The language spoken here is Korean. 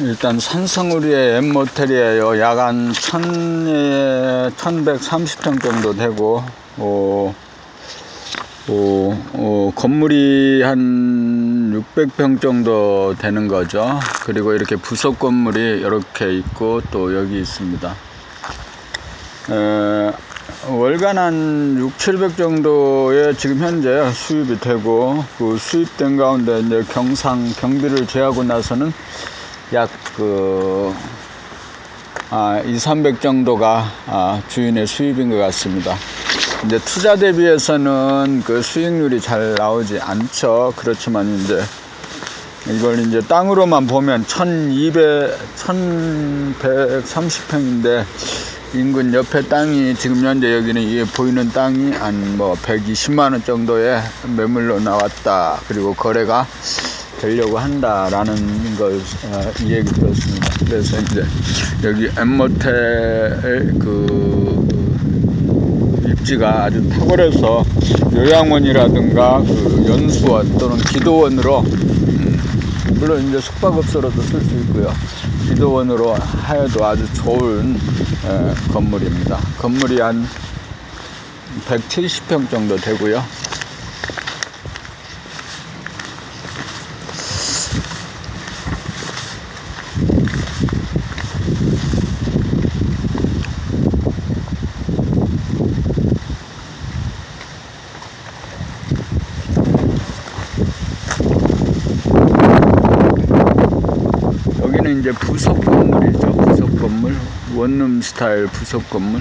일단 산성우리의 엠모텔이에요. 천에 1130평 정도 되고, 어, 어, 어, 건물이 한 600평 정도 되는 거죠. 그리고 이렇게 부속 건물이 이렇게 있고 또 여기 있습니다. 에, 월간 한 6, 700 정도의 지금 현재 수입이 되고 그 수입된 가운데 이제 경상 경비를 제하고 나서는 약그 아, 2, 300 정도가 아, 주인의 수입인 것 같습니다. 이제 투자 대비해서는 그 수익률이 잘 나오지 않죠. 그렇지만 이제 이걸 이제 땅으로만 보면 1200, 1130평인데 인근 옆에 땅이 지금 현재 여기는 이 보이는 땅이 한 뭐 120만 원 정도의 매물로 나왔다. 그리고 거래가 되려고 한다라는 걸 어, 이 얘기 들었습니다. 그래서 이제 여기 엠모텔 그 입지가 아주 탁월해서 요양원이라든가 그 연수원 또는 기도원으로 음, 물론 이제 숙박업소로도 쓸 수 있고요. 기도원으로 하여도 아주 좋은 에, 건물입니다. 건물이 한 170평 정도 되고요. 이제 부속 건물이죠. 부속 건물. 원룸 스타일 부속 건물.